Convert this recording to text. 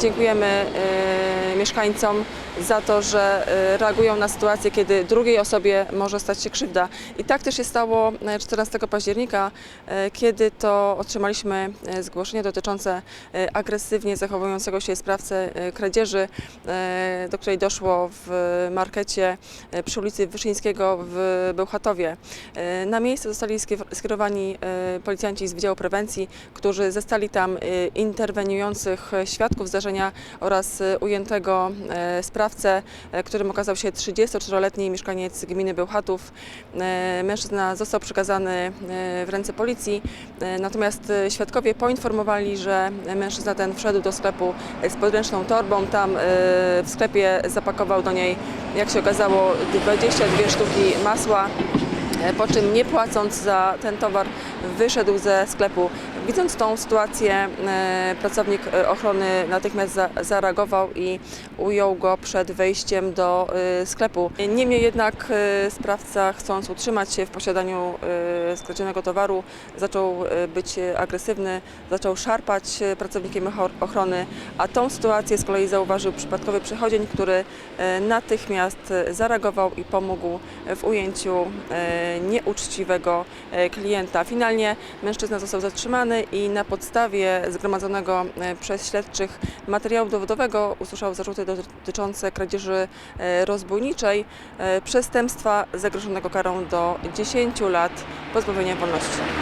Dziękujemy e, mieszkańcom za to, że e, reagują na sytuację, kiedy drugiej osobie może stać się krzywda. I tak też się stało e, 14 października, e, kiedy to otrzymaliśmy e, zgłoszenie dotyczące e, agresywnie zachowującego się sprawcę e, kradzieży, e, do której doszło w markecie e, przy ulicy Wyszyńskiego w Bełchatowie. E, Na miejsce zostali skierowani e, policjanci z Wydziału Prewencji, którzy zastali tam e, interweniujących e, świadków zdarzenia oraz e, ujętego e, sprawcę, e, którym okazał się 34-letni mieszkaniec gminy Bełchatów. E, Mężczyzna został przekazany e, w ręce policji, natomiast świadkowie poinformowali, że mężczyzna ten wszedł do sklepu z podręczną torbą. Tam w sklepie zapakował do niej, jak się okazało, 22 sztuki masła. Po czym nie płacąc za ten towar wyszedł ze sklepu. Widząc tą sytuację, e, pracownik e, ochrony natychmiast za, zareagował i ujął go przed wejściem do e, sklepu. Niemniej jednak sprawca, chcąc utrzymać się w posiadaniu skradzionego towaru, zaczął być agresywny, zaczął szarpać pracownikiem ochrony, a tą sytuację z kolei zauważył przypadkowy przechodzień, który natychmiast zareagował i pomógł w ujęciu nieuczciwego klienta. Finalnie mężczyzna został zatrzymany i na podstawie zgromadzonego e, przez śledczych materiału dowodowego usłyszał zarzuty dotyczące kradzieży e, rozbójniczej, e, przestępstwa zagrożonego karą do 10 lat pozbawienia wolności.